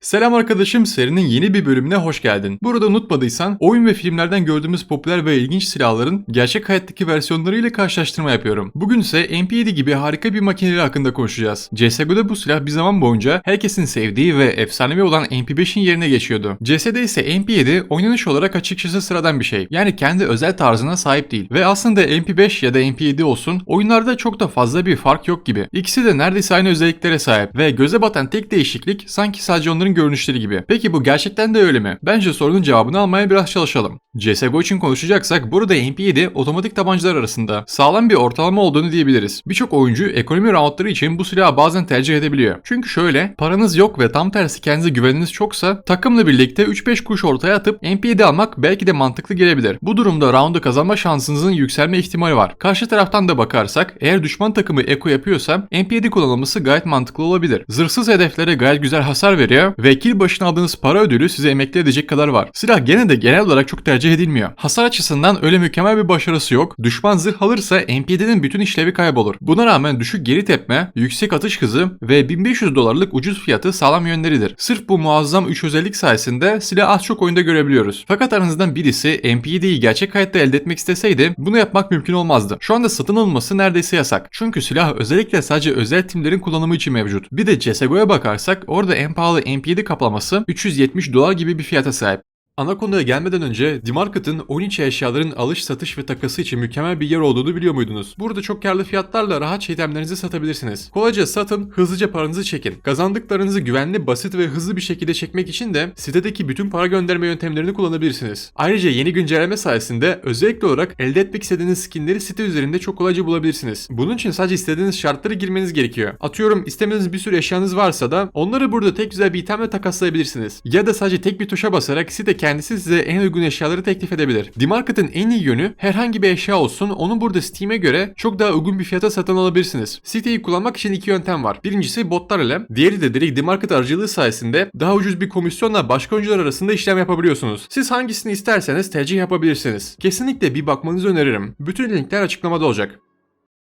Selam arkadaşım serinin yeni bir bölümüne hoş geldin. Burada unutmadıysan oyun ve filmlerden gördüğümüz popüler ve ilginç silahların gerçek hayattaki versiyonlarıyla karşılaştırma yapıyorum. Bugün ise MP7 gibi harika bir makineleri hakkında konuşacağız. CSGO'da bu silah bir zaman boyunca herkesin sevdiği ve efsanevi olan MP5'in yerine geçiyordu. CS'de ise MP7 oynanış olarak açıkçası sıradan bir şey. Yani kendi özel tarzına sahip değil. Ve aslında MP5 ya da MP7 olsun oyunlarda çok da fazla bir fark yok gibi. İkisi de neredeyse aynı özelliklere sahip ve göze batan tek değişiklik sanki sadece onların görünüşleri gibi. Peki bu gerçekten de öyle mi? Bence sorunun cevabını almaya biraz çalışalım. CSGO için konuşacaksak burada MP7 otomatik tabancalar arasında sağlam bir ortalama olduğunu diyebiliriz. Birçok oyuncu ekonomi roundları için bu silahı bazen tercih edebiliyor. Çünkü şöyle paranız yok ve tam tersi kendinize güveniniz çoksa takımla birlikte 3-5 kuruş ortaya atıp MP7 almak belki de mantıklı gelebilir. Bu durumda roundu kazanma şansınızın yükselme ihtimali var. Karşı taraftan da bakarsak eğer düşman takımı eko yapıyorsa MP7 kullanılması gayet mantıklı olabilir. Zırhsız hedeflere gayet güzel hasar veriyor ve kill başına aldığınız para ödülü size emekli edecek kadar var. Silah gene de genel olarak çok tercih edilmiyor. Hasar açısından öyle mükemmel bir başarısı yok. Düşman zırh alırsa MP7'nin bütün işlevi kaybolur. Buna rağmen düşük geri tepme, yüksek atış hızı ve 1500 dolarlık ucuz fiyatı sağlam yönleridir. Sırf bu muazzam 3 özellik sayesinde silahı az çok oyunda görebiliyoruz. Fakat aranızdan birisi MP7'yi gerçek hayatta elde etmek isteseydi bunu yapmak mümkün olmazdı. Şu anda satın alınması neredeyse yasak. Çünkü silah özellikle sadece özel timlerin kullanımı için mevcut. Bir de CSGO'ya bakarsak orada en pahalı MP7 kaplaması 370 dolar gibi bir fiyata sahip. Ana konuya gelmeden önce Dimarket'ın oyun içi eşyaların alış, satış ve takası için mükemmel bir yer olduğunu biliyor muydunuz? Burada çok karlı fiyatlarla rahat itemlerinizi satabilirsiniz. Kolayca satın, hızlıca paranızı çekin. Kazandıklarınızı güvenli, basit ve hızlı bir şekilde çekmek için de sitedeki bütün para gönderme yöntemlerini kullanabilirsiniz. Ayrıca yeni güncelleme sayesinde özellikle olarak elde etmek istediğiniz skinleri site üzerinde çok kolayca bulabilirsiniz. Bunun için sadece istediğiniz şartları girmeniz gerekiyor. Atıyorum istemediğiniz bir sürü eşyanız varsa da onları burada tek güzel bir itemle takaslayabilirsiniz. Ya da sadece tek bir tuşa basarak site kendisi size en uygun eşyaları teklif edebilir. Dimarket'ın en iyi yönü herhangi bir eşya olsun onu burada Steam'e göre çok daha uygun bir fiyata satın alabilirsiniz. Siteyi kullanmak için iki yöntem var. Birincisi botlar ile, diğeri de direkt Dimarket aracılığı sayesinde daha ucuz bir komisyonla başka oyuncular arasında işlem yapabiliyorsunuz. Siz hangisini isterseniz tercih yapabilirsiniz. Kesinlikle bir bakmanızı öneririm. Bütün linkler açıklamada olacak.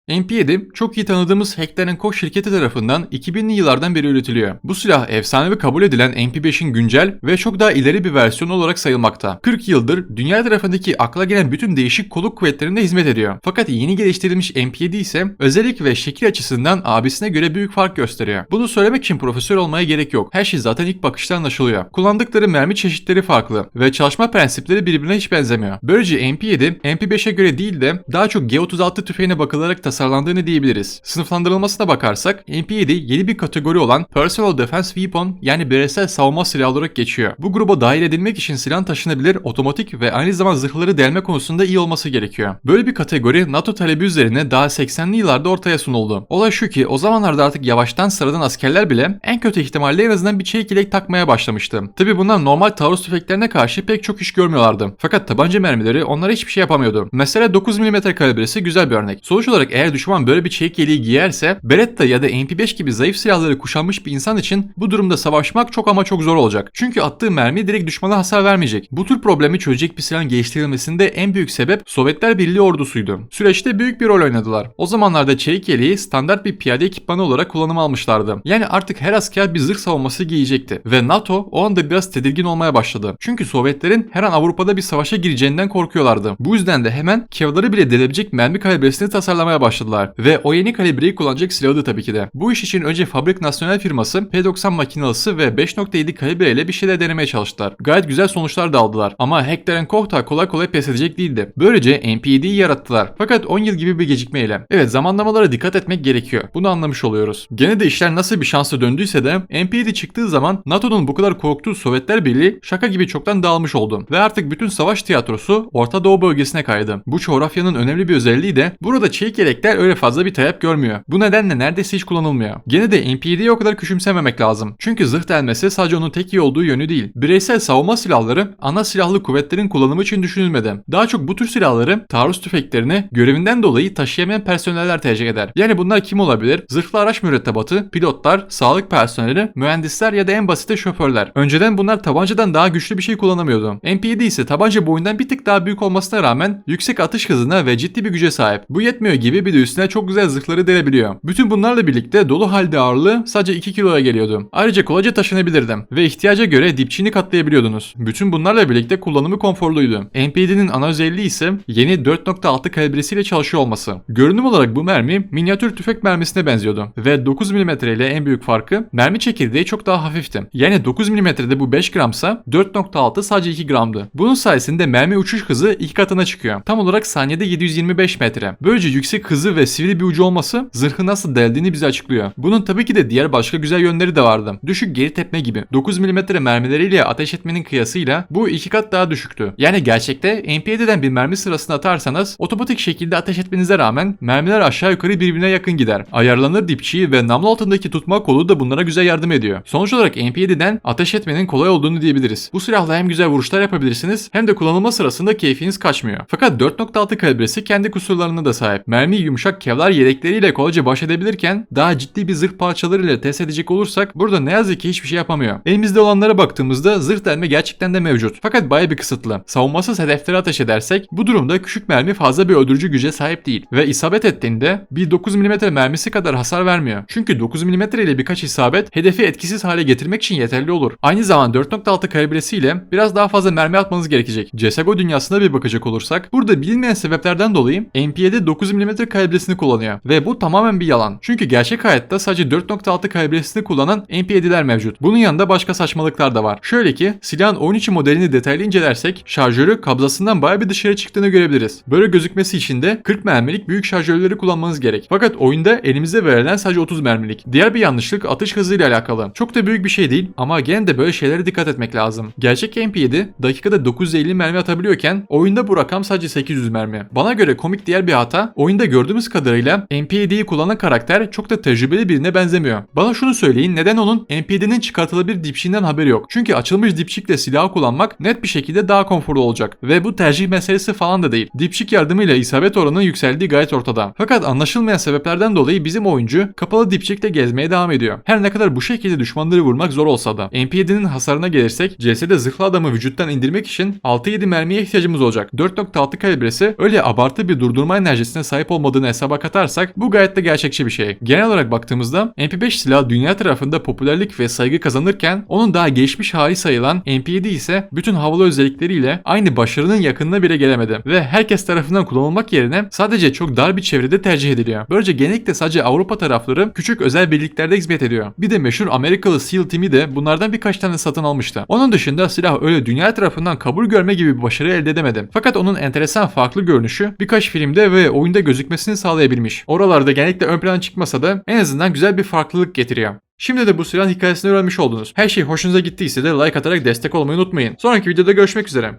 MP7 çok iyi tanıdığımız Hekler'in Koch şirketi tarafından 2000'li yıllardan beri üretiliyor. Bu silah efsanevi kabul edilen MP5'in güncel ve çok daha ileri bir versiyonu olarak sayılmakta. 40 yıldır dünya tarafındaki akla gelen bütün değişik kolluk kuvvetlerinde hizmet ediyor. Fakat yeni geliştirilmiş MP7 ise özellik ve şekil açısından abisine göre büyük fark gösteriyor. Bunu söylemek için profesör olmaya gerek yok. Her şey zaten ilk bakışta anlaşılıyor. Kullandıkları mermi çeşitleri farklı ve çalışma prensipleri birbirine hiç benzemiyor. Böylece MP7 MP5'e göre değil de daha çok G36 tüfeğine bakılarak tasarlandığını diyebiliriz. Sınıflandırılmasına bakarsak MP7 yeni bir kategori olan Personal Defense Weapon yani bireysel savunma silahı olarak geçiyor. Bu gruba dahil edilmek için silahın taşınabilir, otomatik ve aynı zamanda zırhları delme konusunda iyi olması gerekiyor. Böyle bir kategori NATO talebi üzerine daha 80'li yıllarda ortaya sunuldu. Olay şu ki o zamanlarda artık yavaştan sıradan askerler bile en kötü ihtimalle en azından bir çelik takmaya başlamıştı. Tabi bunlar normal taarruz tüfeklerine karşı pek çok iş görmüyorlardı. Fakat tabanca mermileri onlara hiçbir şey yapamıyordu. Mesela 9 mm kalibresi güzel bir örnek. Sonuç olarak eğer düşman böyle bir çelik yeleği giyerse Beretta ya da MP5 gibi zayıf silahları kuşanmış bir insan için bu durumda savaşmak çok ama çok zor olacak. Çünkü attığı mermi direkt düşmana hasar vermeyecek. Bu tür problemi çözecek bir silahın geliştirilmesinde en büyük sebep Sovyetler Birliği ordusuydu. Süreçte büyük bir rol oynadılar. O zamanlarda çelik yeleği standart bir piyade ekipmanı olarak kullanım almışlardı. Yani artık her asker bir zırh savunması giyecekti. Ve NATO o anda biraz tedirgin olmaya başladı. Çünkü Sovyetlerin her an Avrupa'da bir savaşa gireceğinden korkuyorlardı. Bu yüzden de hemen Kevlar'ı bile delebilecek mermi kalibresini tasarlamaya başladılar. Ve o yeni kalibreyi kullanacak silahı tabii ki de. Bu iş için önce Fabrik Nasyonel firması P90 makinalısı ve 5.7 kalibre ile bir şeyler denemeye çalıştılar. Gayet güzel sonuçlar da aldılar. Ama Hector Koch da kolay kolay pes edecek değildi. Böylece MP7'yi yarattılar. Fakat 10 yıl gibi bir gecikmeyle. Evet zamanlamalara dikkat etmek gerekiyor. Bunu anlamış oluyoruz. Gene de işler nasıl bir şansla döndüyse de MP7 çıktığı zaman NATO'nun bu kadar korktuğu Sovyetler Birliği şaka gibi çoktan dağılmış oldu. Ve artık bütün savaş tiyatrosu Orta Doğu bölgesine kaydı. Bu coğrafyanın önemli bir özelliği de burada çelik öyle fazla bir talep görmüyor. Bu nedenle neredeyse hiç kullanılmıyor. Gene de MP7'yi o kadar küçümsememek lazım. Çünkü zırh delmesi sadece onun tek iyi olduğu yönü değil. Bireysel savunma silahları ana silahlı kuvvetlerin kullanımı için düşünülmedi. Daha çok bu tür silahları taarruz tüfeklerini görevinden dolayı taşıyamayan personeller tercih eder. Yani bunlar kim olabilir? Zırhlı araç mürettebatı, pilotlar, sağlık personeli, mühendisler ya da en basite şoförler. Önceden bunlar tabancadan daha güçlü bir şey kullanamıyordu. MP7 ise tabanca boyundan bir tık daha büyük olmasına rağmen yüksek atış hızına ve ciddi bir güce sahip. Bu yetmiyor gibi bir de üstüne çok güzel zırhları delebiliyor. Bütün bunlarla birlikte dolu halde ağırlığı sadece 2 kiloya geliyordu. Ayrıca kolayca taşınabilirdim ve ihtiyaca göre dipçiğini katlayabiliyordunuz. Bütün bunlarla birlikte kullanımı konforluydu. MPD'nin ana özelliği ise yeni 4.6 kalibresiyle çalışıyor olması. Görünüm olarak bu mermi minyatür tüfek mermisine benziyordu ve 9 mm ile en büyük farkı mermi çekirdeği çok daha hafifti. Yani 9 mm'de bu 5 gramsa 4.6 sadece 2 gramdı. Bunun sayesinde mermi uçuş hızı iki katına çıkıyor. Tam olarak saniyede 725 metre. Böylece yüksek hızı ve sivri bir ucu olması zırhı nasıl deldiğini bize açıklıyor. Bunun tabii ki de diğer başka güzel yönleri de vardı. Düşük geri tepme gibi. 9 mm mermileriyle ateş etmenin kıyasıyla bu iki kat daha düşüktü. Yani gerçekte MP'den bir mermi sırasına atarsanız otomatik şekilde ateş etmenize rağmen mermiler aşağı yukarı birbirine yakın gider. Ayarlanır dipçiği ve namlu altındaki tutma kolu da bunlara güzel yardım ediyor. Sonuç olarak MP7'den ateş etmenin kolay olduğunu diyebiliriz. Bu silahla hem güzel vuruşlar yapabilirsiniz hem de kullanılma sırasında keyfiniz kaçmıyor. Fakat 4.6 kalibresi kendi kusurlarına da sahip. Mermi yumuşak kevlar yedekleriyle kolayca baş edebilirken daha ciddi bir zırh parçalarıyla test edecek olursak burada ne yazık ki hiçbir şey yapamıyor. Elimizde olanlara baktığımızda zırh delme gerçekten de mevcut. Fakat baya bir kısıtlı. Savunmasız hedeflere ateş edersek bu durumda küçük mermi fazla bir öldürücü güce sahip değil. Ve isabet ettiğinde bir 9 mm mermisi kadar hasar vermiyor. Çünkü 9 mm ile birkaç isabet hedefi etkisiz hale getirmek için yeterli olur. Aynı zamanda 4.6 kalibresiyle biraz daha fazla mermi atmanız gerekecek. CSGO dünyasına bir bakacak olursak burada bilinmeyen sebeplerden dolayı MP7 9 mm kalibresini kullanıyor. Ve bu tamamen bir yalan. Çünkü gerçek hayatta sadece 4.6 kalibresini kullanan MP7'ler mevcut. Bunun yanında başka saçmalıklar da var. Şöyle ki silahın oyun içi modelini detaylı incelersek şarjörü kabzasından baya bir dışarı çıktığını görebiliriz. Böyle gözükmesi için de 40 mermilik büyük şarjörleri kullanmanız gerek. Fakat oyunda elimize verilen sadece 30 mermilik. Diğer bir yanlışlık atış hızıyla alakalı. Çok da büyük bir şey değil ama gene de böyle şeylere dikkat etmek lazım. Gerçek MP7 dakikada 950 mermi atabiliyorken oyunda bu rakam sadece 800 mermi. Bana göre komik diğer bir hata oyunda gördüğümüz kadarıyla MP7'yi kullanan karakter çok da tecrübeli birine benzemiyor. Bana şunu söyleyin neden onun MP7'nin çıkartılabilir dipçiğinden haberi yok. Çünkü açılmış dipçikle silah kullanmak net bir şekilde daha konforlu olacak. Ve bu tercih meselesi falan da değil. Dipçik yardımıyla isabet oranının yükseldiği gayet ortada. Fakat anlaşılmayan sebeplerden dolayı bizim oyuncu kapalı dipçikle gezmeye devam ediyor. Her ne kadar bu şekilde düşmanları vurmak zor olsa da. MP7'nin hasarına gelirsek CS'de zırhlı adamı vücuttan indirmek için 6-7 mermiye ihtiyacımız olacak. 4.6 kalibresi öyle abartı bir durdurma enerjisine sahip olmadığını hesaba katarsak bu gayet de gerçekçi bir şey. Genel olarak baktığımızda MP5 silahı dünya tarafında popülerlik ve saygı kazanırken onun daha gelişmiş hali sayılan MP7 ise bütün havalı özellikleriyle aynı başarının yakınına bile gelemedi ve herkes tarafından kullanılmak yerine sadece çok dar bir çevrede tercih ediliyor. Böylece genellikle sadece Avrupa tarafları küçük özel birliklerde hizmet ediyor. Bir de meşhur Amerikalı SEAL Team'i de bunlardan birkaç tane satın almıştı. Onun dışında silah öyle dünya tarafından kabul görme gibi bir başarı elde edemedi. Fakat onun enteresan farklı görünüşü birkaç filmde ve oyunda gözükmesini sağlayabilmiş. Oralarda genellikle ön plana çıkmasa da en azından güzel bir farklılık getiriyor. Şimdi de bu silahın hikayesini öğrenmiş oldunuz. Her şey hoşunuza gittiyse de like atarak destek olmayı unutmayın. Sonraki videoda görüşmek üzere.